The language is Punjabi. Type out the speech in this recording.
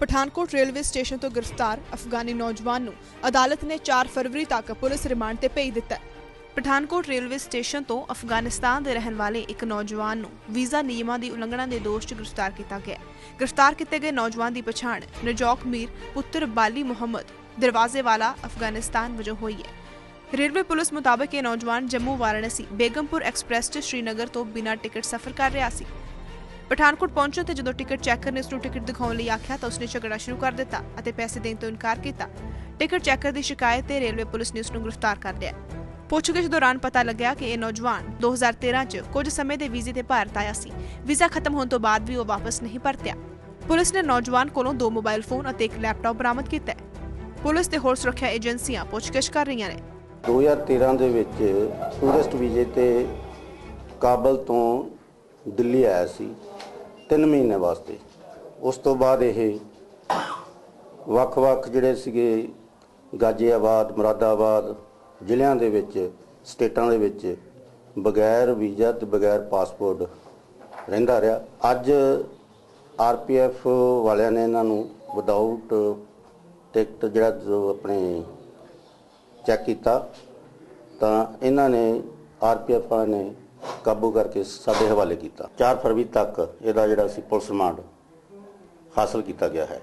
ਪਠਾਨਕੋਟ ਰੇਲਵੇ ਸਟੇਸ਼ਨ ਤੋਂ ਗ੍ਰਿਫਤਾਰ ਅਫਗਾਨੀ ਨੌਜਵਾਨ ਨੂੰ ਅਦਾਲਤ ਨੇ 4 ਫਰਵਰੀ ਤੱਕ ਪੁਲਿਸ ਰਿਮਾਂਡ ਤੇ ਭੇਜ ਦਿੱਤਾ ਹੈ। ਪਠਾਨਕੋਟ ਰੇਲਵੇ ਸਟੇਸ਼ਨ ਤੋਂ ਅਫਗਾਨਿਸਤਾਨ ਦੇ ਰਹਿਣ ਵਾਲੇ ਇੱਕ ਨੌਜਵਾਨ ਨੂੰ ਵੀਜ਼ਾ ਨਿਯਮਾਂ ਦੀ ਉਲੰਘਣਾ ਦੇ ਦੋਸ਼ 'ਚ ਗ੍ਰਿਫਤਾਰ ਕੀਤਾ ਗਿਆ ਗ੍ਰਿਫਤਾਰ ਕੀਤੇ ਗਏ ਨੌਜਵਾਨ ਦੀ ਪਛਾਣ ਨਜੌਕ ਮੀਰ ਪੁੱਤਰ ਬਾਲੀ ਮੁਹੰਮਦ ਦਰਵਾਜ਼ੇ ਵਾਲਾ ਅਫਗਾਨਿਸਤਾਨ ਵਜੋਂ ਹੋਈ ਹੈ। ਰੇਲਵੇ ਪੁਲਿਸ ਮੁਤਾਬਕ ਇਹ ਨੌਜਵਾਨ ਜੰਮੂ ਵਾਰਾਣਸੀ ਬੇਗਮਪੁਰ ਐਕਸਪ੍ਰੈਸ 'ਚ ਸ਼੍ਰੀਨਗਰ ਤੋਂ ਬਿਨਾਂ ਟਿਕਟ ਸਫ਼ਰ ਕਰ ਰਿਹਾ ਸੀ। ਪਠਾਨਕੋਟ ਪਹੁੰਚਣ ਤੇ ਜਦੋਂ ਟਿਕਟ ਚੈਕਰ ਨੇ ਉਸ ਨੂੰ ਟਿਕਟ ਦਿਖਾਉਣ ਲਈ ਆਖਿਆ ਤਾਂ ਉਸਨੇ ਝਗੜਾ ਸ਼ੁਰੂ ਕਰ ਦਿੱਤਾ ਅਤੇ ਪੈਸੇ ਦੇਣ ਤੋਂ ਇਨਕਾਰ ਕੀਤਾ। ਟਿਕਟ ਚੈਕਰ ਦੀ ਸ਼ਿਕਾਇਤ ਤੇ ਰੇਲਵੇ ਪੁਲਿਸ ਨੇ ਉਸ ਨੂੰ ਗ੍ਰਿਫਤਾਰ ਕਰ ਲਿਆ। ਪੁੱਛਗਿੱਛ ਦੌਰਾਨ ਪਤਾ ਲੱਗਿਆ ਕਿ ਇਹ ਨੌਜਵਾਨ 2013 ਚ ਕੁਝ ਸਮੇਂ ਦੇ ਵੀਜ਼ੇ ਤੇ ਭਾਰਤ ਆਇਆ ਸੀ। ਵੀਜ਼ਾ ਖਤਮ ਹੋਣ ਤੋਂ ਬਾਅਦ ਵੀ ਉਹ ਵਾਪਸ ਨਹੀਂ ਪਰਤਿਆ। ਪੁਲਿਸ ਨੇ ਨੌਜਵਾਨ ਕੋਲੋਂ ਦੋ ਮੋਬਾਈਲ ਫੋਨ ਅਤੇ ਇੱਕ ਲੈਪਟਾਪ ਬਰਾਮਦ ਕੀਤਾ ਪੁਲਿਸ ਤੇ ਹੋਰ ਸੁਰੱਖਿਆ ਏਜੰਸੀਆਂ ਪੁੱਛਗਿੱਛ ਕਰ ਰਹੀਆਂ ਨੇ। 2013 ਦੇ ਵਿੱਚ ਟੂਰਿਸਟ ਵੀਜ਼ੇ ਤੇ ਕਾਬਲ ਤੋਂ ਦਿੱਲੀ ਆਇਆ ਸੀ। 3 ਮਹੀਨੇ ਵਾਸਤੇ। ਉਸ ਤੋਂ ਬਾਅਦ ਇਹ ਵੱਖ-ਵੱਖ ਜਿਹੜੇ ਸੀਗੇ ਗਾਜ਼ੀਆਬਾਦ, ਮੁਰਾਦਾਬਾਦ ਜ਼ਿਲ੍ਹਿਆਂ ਦੇ ਵਿੱਚ, ਸਟੇਟਾਂ ਦੇ ਵਿੱਚ ਬਗੈਰ ਵੀਜ਼ਾ ਤੇ ਬਗੈਰ ਪਾਸਪੋਰਟ ਰਹਿੰਦਾ ਰਿਹਾ। ਅੱਜ ਆਰਪੀਐਫ ਵਾਲਿਆਂ ਨੇ ਇਹਨਾਂ ਨੂੰ ਵਿਦਆਊਟ ਟਿਕਟ ਜਿਹੜਾ ਜੋ ਆਪਣੇ ਚੈੱਕ ਕੀਤਾ, ਤਾਂ ਇਹਨਾਂ ਨੇ ਆਰਪੀਐਫ ਨੇ ਕਾਬੂ ਕਰਕੇ ਸਾਡੇ ਹਵਾਲੇ ਕੀਤਾ। 4 ਫਰਵਰੀ ਤੱਕ ਇਹਦਾ ਜਿਹੜਾ ਸੀ ਪੁਲਿਸ ਰਿਮਾਂਡ ਹਾਸਲ ਕੀਤਾ ਗਿਆ ਹੈ।